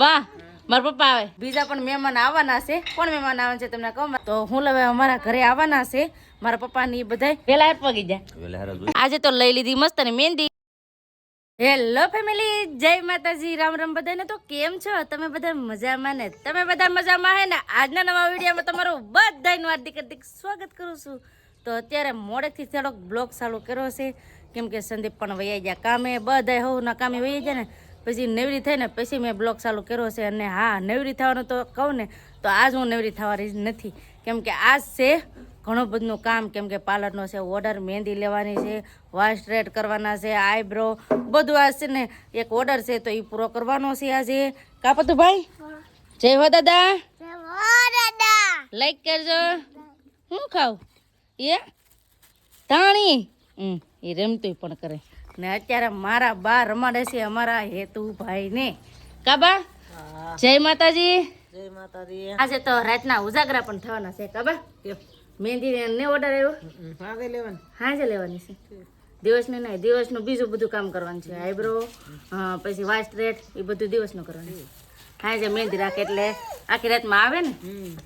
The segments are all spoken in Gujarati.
વાહ મારા પપ્પા આવે. બીજા પણ મહેમાન આવવાના છે. કોણ મહેમાન આવે છે તમને કહું તો હું હવે અમારા ઘરે આવવાના છે. મારા પપ્પાની બધા વેલા પગી જાય. આજે તો લઈ લીધી મસ્ત ને મહેંદી. હેલો ફેમિલી જય માતાજી. રામ રામ બધાને તો કેમ છો? તમે બધા મજામાં ને? તમે બધા મજામાં હે ને? આજના નવા વિડીયોમાં તમારું બધાનું હાર્દિક હાર્દિક સ્વાગત કરું છું. તો અત્યારે મોડેથી થોડોક બ્લોગ ચાલુ કર્યો છે. કેમ કે સંદીપ પણ વૈયા ગયા કામે. બધા હોવના કામે વૈયા ગયા ને. પછી નેવરી થઈ ને પછી મેં બ્લોગ ચાલુ કર્યો છે અને હા નેવરી થવાનું તો કહું ને તો આજ હું નેવરી થવાની જ નથી. કેમ કે આજ છે ઘણું બધું કામ. કેમ કે પાર્લરનો છે ઓર્ડર મહેંદી લેવાની છે વાળ સ્ટ્રેટ કરવાના છે આઈબ્રો બધું આ છે ને એક ઓર્ડર છે તો એ પૂરો કરવાનો છે આજે. કાપતું ભાઈ જય હો દાદા. લાઈક કરજો. હું ખાવ એ ધાણી? હમ એ રમતું પણ કરે. ને અત્યારે મારા બા રમાડે છે અમારા હેતુભાઈ ને કાબા જય માતાજી. જય માતાજી. આજે તો રાતના ઉજાગરા પણ થવાના છે કાબા મહેંદી ને ઓર્ડર આવ્યો લેવાનું. હાજે લેવાની છે. દિવસની નહીં દિવસનું બીજું બધું કામ કરવાનું છે. આઈબ્રો પછી વાઇસ સ્ટ્રેટ એ બધું દિવસનું કરવાનું છે. હાજે મહેંદી રાખે એટલે આખી રાતમાં આવે ને?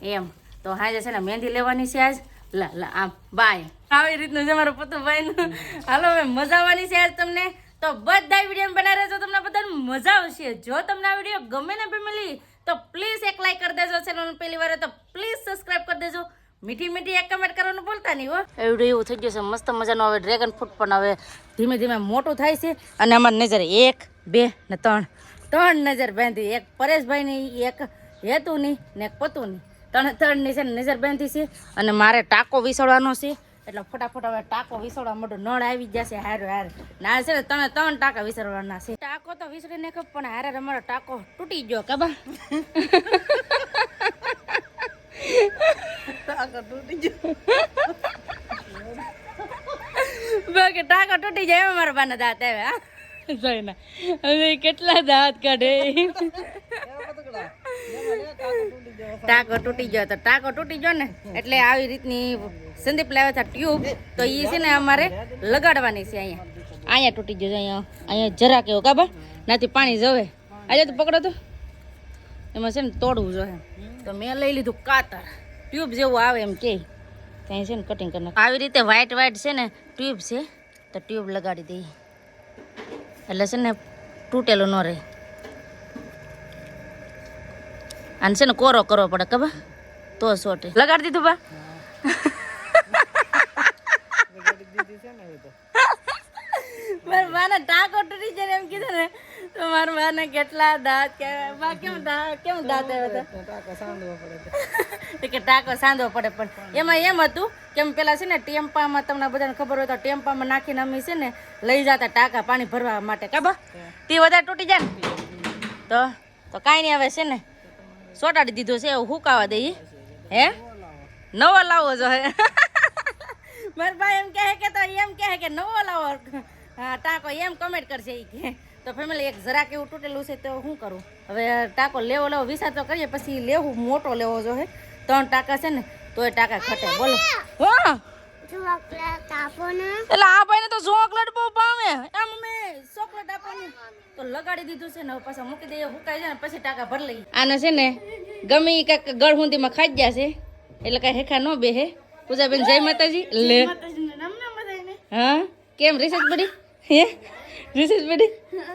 એમ. તો હાજે છે ને મહેંદી લેવાની છે આજ. લા લા આમ બાય. આવી રીતનું છે મારું પતુભાઈનું હાલો, હવે મજા આવવાની છે આજ તમને. તો બધા વીડિયો બનાવી રહેજો તમને બધાને મજા આવશે. જો તમને આ વીડિયો ગમે ને ફેમિલી, તો પ્લીઝ એક લાઈક કરી દેજો ચેનલ પહેલી વાર. તો પ્લીઝ સબસ્ક્રાઇબ કરી દેજો. મીઠી મીઠી એક કમેન્ટ કરવાનું ભૂલતા નહીં હો. એવડું એવું થઈ ગયું છે, મસ્ત મજાનું હવે ડ્રેગન ફ્રૂટ પણ હવે ધીમે ધીમે મોટું થાય છે. અને અમારી નજર એક, બે ને ત્રણ. ત્રણ નજર બાંધી. એક પરેશભાઈની, એક હેતુની ને એક પતુની. ત્રણ ત્રણની છે નજર બાંધી છે. અને મારે ટાંકો વિસળવાનો છે. એટલે ફટાફટ હવે ટાંકો વિસળવા મોટો નળ આવી જશે હારે હારે. ના છે ને તમે ત્રણ ટાંકા વિસરવાના છે. ટાંકો તો વિસરી ને ખબર પણ હારે અમારો ટાંકો તૂટી ગયો કબા બાકી ટાંકો તૂટી જાય એમાં મારા બાના દાંત આવે જોઈ ના હવે કેટલા દાંત કાઢે? ટાંકો તૂટી ગયો તો ટાંકો તૂટી ગયો ને એટલે આવી રીતની સંદીપ લાવ્યા હતા ટ્યુબ તો એ છે ને અમારે લગાડવાની છે અહીંયા. અહીંયા તૂટી છે, અહીંયા અહીંયા જરા કેવો કાબા નાથી પાણી જવે. આજે તો પકડો તો. એમાં છે ને તોડવું જોઈએ તો મેં લઈ લીધું કાતર. ટ્યુબ જેવું આવે એમ કે. ત્યાં છે ને કટિંગ કરી આવી રીતે વ્હાઈટ વ્હાઈટ છે ને ટ્યુબ છે, તો ટ્યુબ લગાડી દઈએ. એટલે છે ને તૂટેલું ન રહે. અને છે ને કોરો કરવો પડે ખબર તો સોટે. લગાડી દીધું બા? બાને ટાંકો તૂટી જાય એમ કીધું ને તો મારા બાને કેટલા દાંત કે બા કેમ દાંત કેમ દાંત આવ્યા હતા? ટાંકો સાંધવો પડે કે ટાંકો સાંધવો પડે પણ એમાં એમ હતું કેમ પેલા છે ને ટેમ્પામાં તમને બધાને ખબર હોય તો ટેમ્પામાં નાખીને અમે છે ને લઈ જતા ટાંકા પાણી ભરવા માટે. કાબા તે વધારે તૂટી જાય ને? તો તો કાંઈ નહીં આવે છે ને સોટાડી દીધો છે એવું હુકાવા દે હે? નવો લાવો જો હે. મારા ભાઈ એમ કહે કે તો એમ કહે કે નવો લાવો. ટાંકો એમ કમેન્ટ કરશે એ કે. તો ફેમિલી એક જરાક એવું તૂટેલું છે તો શું કરું? હવે ટાંકો લેવો લેવો વિચાર તો કરીએ પછી લેવું મોટો લેવો જો હે. ત્રણ ટાંકા છે ને તો એ ટાંકા ઘટે. બોલો. હા? એટલે આ ભાઈને તો ચોકલેટ બહુ ભાવે. ચોકલેટ આપવાની તો લગાડી દીધું છે ને પાછા મૂકી દઈએ હુકાઈ જાય ને પછી ટાંકા ભરી લઈએ. આને છે ને ગમે એ કાંઈક ગળહુંદીમાં ખાઈ ગયા છે. એટલે કાંઈ હેખા ન બેહે. પૂજાબેન જય માતાજી. લે. હા? કેમ રિસર્ચ બડી હે?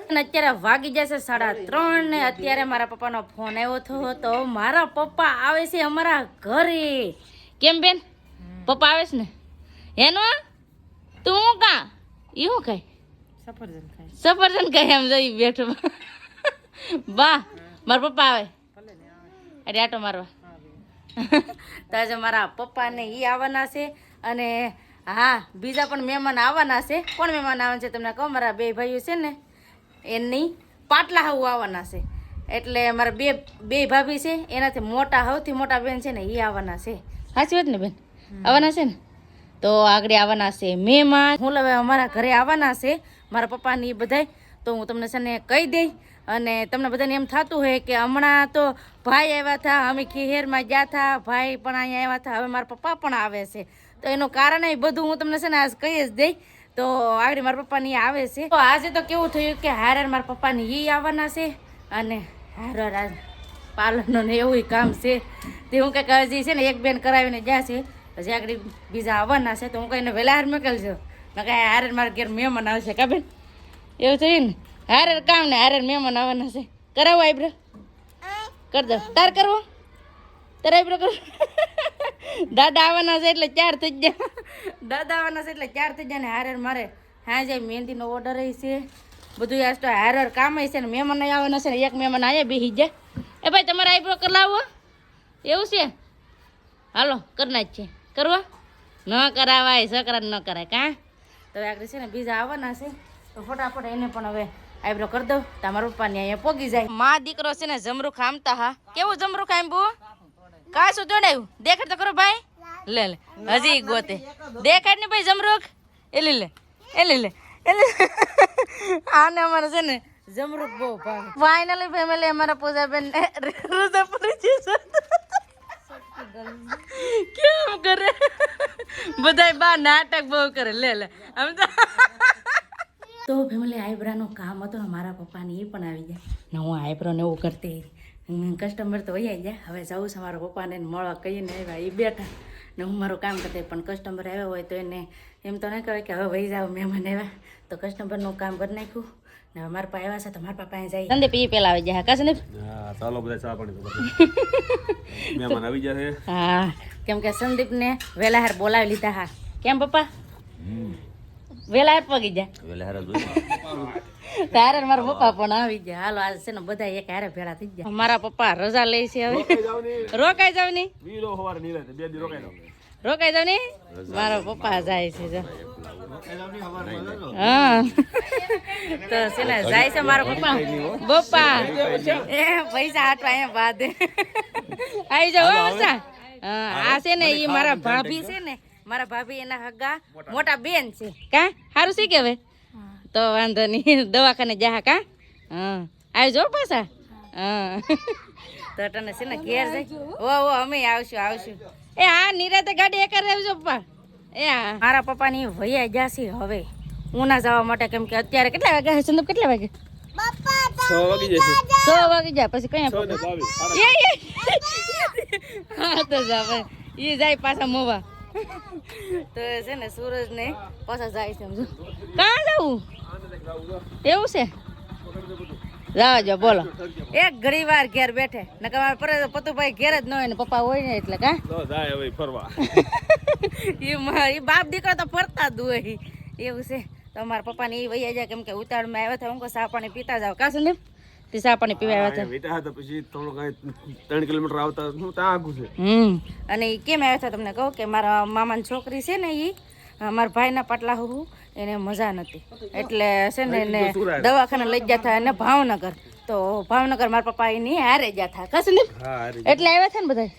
અને અત્યારે વાગી જશે સાડા ત્રણ ને અત્યારે મારા પપ્પાનો ફોન આવ્યો હતો તો મારા પપ્પા આવે છે અમારા ઘરે. કેમ બેન? પપ્પા આવે છે ને? એનો તું હું કા? એવું હું કાંઈ? સફરજન ખાય. સફરજન કઈ એમ જઈ બેઠો. બા મારા પપ્પા આવે. અરે આટો મારવા. તો આજે મારા પપ્પાને એ આવવાના છે અને હા બીજા પણ મહેમાન આવવાના છે. કોણ મહેમાન આવવાના છે તમને કહો? મારા બે ભાઈઓ છે ને એની પાટલા હાવ આવવાના છે. એટલે મારા બે બે ભાભી છે એનાથી મોટા સૌથી મોટા બેન છે ને એ આવવાના છે. સાચી વાત ને બેન? આવવાના છે ને? તો આગળ આવવાના છે મહેમાન. હું હવે અમારા ઘરે આવવાના છે મારા પપ્પાની બધાય. તો હું તમને છે ને કહી દઈ અને તમને બધાને એમ થતું હોય કે હમણાં તો ભાઈ આવ્યા હતા અમે ખીહેરમાં ગયા હતા ભાઈ પણ અહીંયા આવ્યા હતા હવે મારા પપ્પા પણ આવે છે. તો એનું કારણ એ બધું હું તમને છે ને આજ કહી જ દઈ. તો આગળ મારા પપ્પાની આવે છે. તો આજે તો કેવું થયું કે હારે મારા પપ્પાની એ આવવાના છે અને હારો રાજ પાર્લરનો ને એવું કામ છે. તે હું કંઈક હજી છે ને એક બેન કરાવીને જ્યાં છે. હજી આગળ બીજા આવવાના છે. તો હું કહીને વહેલા હાર મોકલજો. કાંઈ હારે મારા ઘેર મહેમાન આવશે. કા બેન? એવું થયું ને? હારે કામ ને હારે મહેમાન આવવાના છે. કરાવો આઈબ્રો. કર દો. તાર કરવો? તાર આઈબ્રો કરો. દાદા આવવાના છે એટલે ચાર થઈ ગયા. દાદા આવવાના છે એટલે ચાર થઈ ગયા ને હારે મારે હા જે મહેંદીનો ઓર્ડર છે. બધું આજ તો હારર કામ છે ને મહેમાન આવવાના છે ને એક મહેમાન આવ્યા બેસી જાય એ ભાઈ, તમારે આઈબ્રો કરાવો? એવું છે? હાલો કરના જ છે. કરવા? ન કરાવાય સકરા ન કરાય. કાં? તો આગળ છે ને બીજા આવવાના છે. તો ફટાફટ એને પણ હવે આઈબ્રો કરી દઉં. તમારા પપ્પાને અહીંયા પોગી જાય. મા દીકરો છે ને જમરૂ ખામતા હા. કેવું જમરૂ કા શું જોડાયું દેખાડ તો કરો ભાઈ. લે લે. હજી ગોતે. દેખાડ ને ભાઈ જમરૂખ એ લે લે. એ લે લે. આને અમારે છે ને જમરૂખ બહુ ભાવે. ફાઇનલી ફેમિલી અમારા પૂજાબેન રુઝાપુરી છે કેમ કરે? બધાય બા નાટક બહુ કરે. લે લે. આમ તો તો ફેમિલી આઈબ્રાનું કામ હતું ને મારા પપ્પાને એ પણ આવી જાય ને હું આઈબ્રોને એવું કરતી કસ્ટમર તો વહી જાય હવે જવું છે મારા પપ્પાને મળવા કહીને આવ્યા. એ બેઠા. ને હું મારું કામ કરતી પણ કસ્ટમર આવ્યો હોય તો એને એમ તો નહીં કહેવાય કે હવે વહી જાવ મહેમાન આવ્યા. તો કસ્ટમરનું કામ કરી નાખ્યું. ને હવે મારા પપ્પા આવ્યા છે તો મારા પપ્પા અહીં જાય. સંદીપ એ પેલા આવી જાય કા સંદીપ? હા ચાલો બધા ચા પાણી મહેમાન આવી જશે હા. કેમ કે સંદીપને વહેલા હાર બોલાવી લીધા હા. કેમ પપ્પા? વહેલા હાર પગી જાય વેલે હારા જોઈ તારે ને. મારા પપ્પા પણ આવી ગયા. હાલો આજ છે ને બધા એક હારે ભેળા થઈ ગયા. મારા પપ્પા રજા લે છે હવે. રોકાઈ જાવની. વીરો હવારે નીલે બે દી રોકાઈ દો રોકાઈ જાવની? મારા પપ્પા જાય છે જો. હા. તો છે ને જાય છે મારા પપ્પા. પપ્પા. એ પૈસા હાટવા અહીંયા બાદ આવી જાવ હા આ છે ને એ મારા ભાભી છે ને મારા ભાભી એના હગા મોટા. બેન છે. કા? સારું શી કહેવાય તો વાંધો નહીં. દવાખાને જા કા? હા. આવજો પાછા. હા. તો તને છે ને ઘેર જાય ઓ ઓ અમે આવશું આવશું. એ હા નિરાતે ગાડી એક આવજો પપ્પા. એ હા. મારા પપ્પાની વૈયા જાસી હવે. ઉના જવા માટે કેમ કે અત્યારે કેટલા વાગે છે સંદીપ કેટલા વાગે? છ વાગી જશે. સો વાગે જાય પછી કયા છ હા તો જા ભાઈ. એ જાય પાછા મોવા. તો છે ને સૂરજ ને પાછા જાય છે સમજો કાં જવું એવું છે? જાજો બોલો. એક ઘડી વાર ઘેર બેઠે. નકર કે મારા પર પતુભાઈ ઘેર જ ન હોય ને પપ્પા હોય ને એટલે કા? જાય હવે ફરવા. એ મા- એ બાપ દીકરો તો ફરતા જ હોય. એવું છે. તો મારા પપ્પાને એ વૈયા જાય કેમ કે ઉતાળમાં આવ્યા હતા. હું કહું સા પાણી પીતા જાવ કાશું સંદીપ તે સા પાણી પીવા આવ્યા હતા. બેટા હતા પછી થોડું ત્રણ કિલોમીટર આવતા હું ત્યાં આગું છે. હમ. અને એ કેમ આવ્યા હતા તમને કહું કે મારા મામાની છોકરી છે ને એ મારા ભાઈના પાટલા હું એને મજા નથી એટલે છે ને એને દવાખાને લઈ ગયા હતા એને ભાવનગર. તો ભાવનગર મારા પપ્પા એની હારે ગયા હતા કશું ને? એટલે આવ્યા છે ને બધા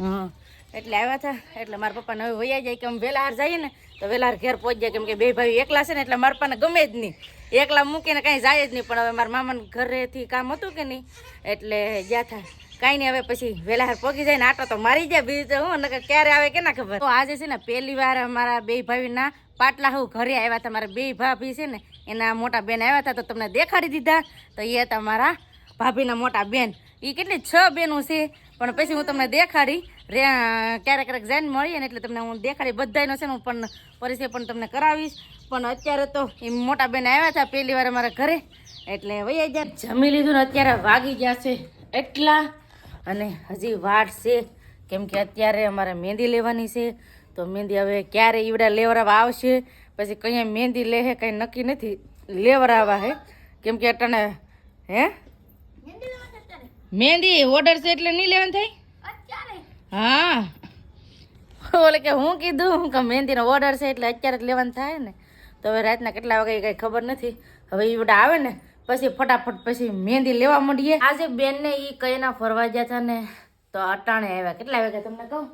હા. એટલે આવ્યા હતા. એટલે મારા પપ્પાને હવે વૈયા જાય કે અમે વહેલા જઈએ ને, તો વહેલા ઘેર પહોંચી જાય. કેમ કે બે ભાઈ એકલા છે ને, એટલે મારા પપ્પાને ગમે જ નહીં. એકલા મૂકીને કાંઈ જાય જ નહીં. પણ હવે મારા મામાને ઘરેથી કામ હતું કે નહીં, એટલે ગયા હતા. કાંઈ નહીં, હવે પછી વહેલા હાર જાય ને, આટો તો મારી જાય બીજું હું, નકર ક્યારે આવે કે ના ખબર? તો આજે છે ને, પહેલી વાર અમારા બે ભાઈના પાટલા હું ઘરે આવ્યા હતા. મારા બે ભાભી છે ને, એના મોટા બેન આવ્યા હતા, તો તમને દેખાડી દીધા. તો એ હતા મારા ભાભીના મોટા બેન. એ કેટલી છ બહેનો છે? પણ પછી હું તમને દેખાડી, રે ક્યારેક ક્યારેક જૈન મળી અને એટલે તમને હું દેખાડી બધાનો છે ને હું પણ પરિચય પણ તમને કરાવીશ. પણ અત્યારે તો એ મોટા બેન આવ્યા હતા, પહેલી વાર અમારા ઘરે. એટલે વૈયા ગયા, જમી લીધું ને અત્યારે વાગી ગયા છે એટલા. અને હજી વાટ છે, કેમ કે અત્યારે અમારે મહેંદી લેવાની છે. તો મહેંદી હવે ક્યારે ઈવડા લેવરાવા આવશે? પછી કંઈ મહેંદી લે હે, કંઈ નક્કી નથી. લેવરાવા હે. કેમ કે અટાણે, હે? મહેંદી ઓર્ડર છે એટલે નહીં લેવાનું થાય? હા. ઓલે કે હું કીધું કે મહેંદીનો ઓર્ડર છે એટલે અત્યારે જ લેવાનું થાય ને. તો હવે રાતના કેટલા વાગે કંઈ ખબર નથી. હવે એ બધા આવે ને પછી ફટાફટ પછી મહેંદી લેવા માંડીએ. આજે બેનને એ કઈના ફરવા ગયા હતા ને તો અટાણે આવ્યા. કેટલા વાગે તમને કહું?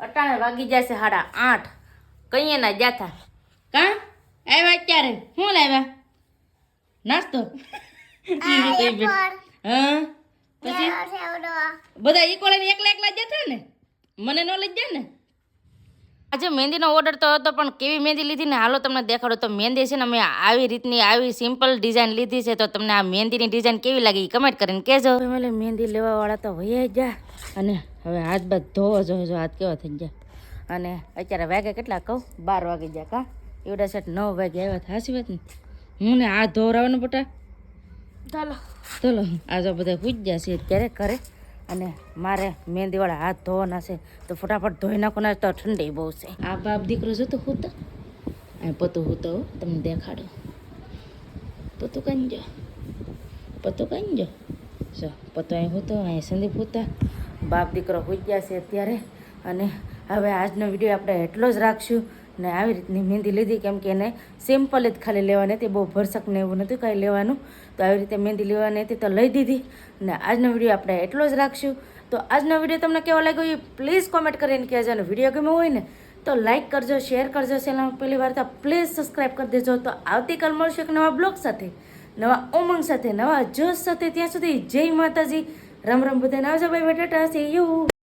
અટાણે વાગી જશે સાડા આઠ. કઈએ ના ગયા હતા કા? આવ્યા અત્યારે. શું લાવ્યા? નાસ્તો? હા. પછી? બધા ઈકોલે કોલે એકલા એકલા જ જતા ને? મને ન લઈ જાય ને? આજે મહેંદીનો ઓર્ડર તો હતો પણ કેવી મહેંદી લીધી ને? હાલો તમને દેખાડો. તો મહેંદી છે ને મેં આવી રીતની આવી સિમ્પલ ડિઝાઇન લીધી છે. તો તમને આ મહેંદીની ડિઝાઇન કેવી લાગી કમેન્ટ કરીને કહેજો. એટલે મહેંદી લેવાવાળા તો તો જ જા અને હવે હાથ બાદ ધોવો જો જો હાથ કેવા થઈ જાય અને અત્યારે વાગે કેટલા કહું? બાર વાગી જા કા? એવડા સેટ નવ વાગે આવ્યા હતા હાસી વાત ને? હું ને હાથ ધોવરાવાનું બટા ચાલો. ચલો આજે બધા પૂજ્યા છે અત્યારે કરે અને મારે મહેંદીવાળા હાથ ધોવાના છે. તો ફટાફટ ધોઈ નાખો ને તો ઠંડી બહુ છે. આ બાપ દીકરો જો તો હું તો પતું હું તમને દેખાડો. પતું કંજો પતું કંજો જો પતો અહીં હું તો અહીં સંદીપ હોતા. બાપ દીકરો પૂજ્યા છે અત્યારે. અને હવે આજનો વીડિયો આપણે એટલો જ રાખશું. ને આવી રીતની મહેંદી લીધી કેમ કે એને સિમ્પલ જ ખાલી લેવાની હતી, બહુ ભરસક ને એવું નથી કાંઈ લેવાનું. તો આવી રીતે મહેંદી લેવાની હતી તો લઈ દીધી ને આજનો વીડિયો આપણે એટલો જ રાખશું. તો આજનો વીડિયો તમને કેવો લાગ્યો એ પ્લીઝ કોમેન્ટ કરીને કહેજો અને વીડિયો ગમ્યો હોય ને તો લાઈક કરજો શેર કરજો ચેનલ પહેલી વાર તો પ્લીઝ સબસ્ક્રાઈબ કરી દેજો. તો આવતીકાલ મળશું એક નવા બ્લોગ સાથે, નવા ઉમંગ સાથે, નવા જોશ સાથે. ત્યાં સુધી જય માતાજી. રામ રામ બધાને આવજો ભાઈ, બટાટા. C you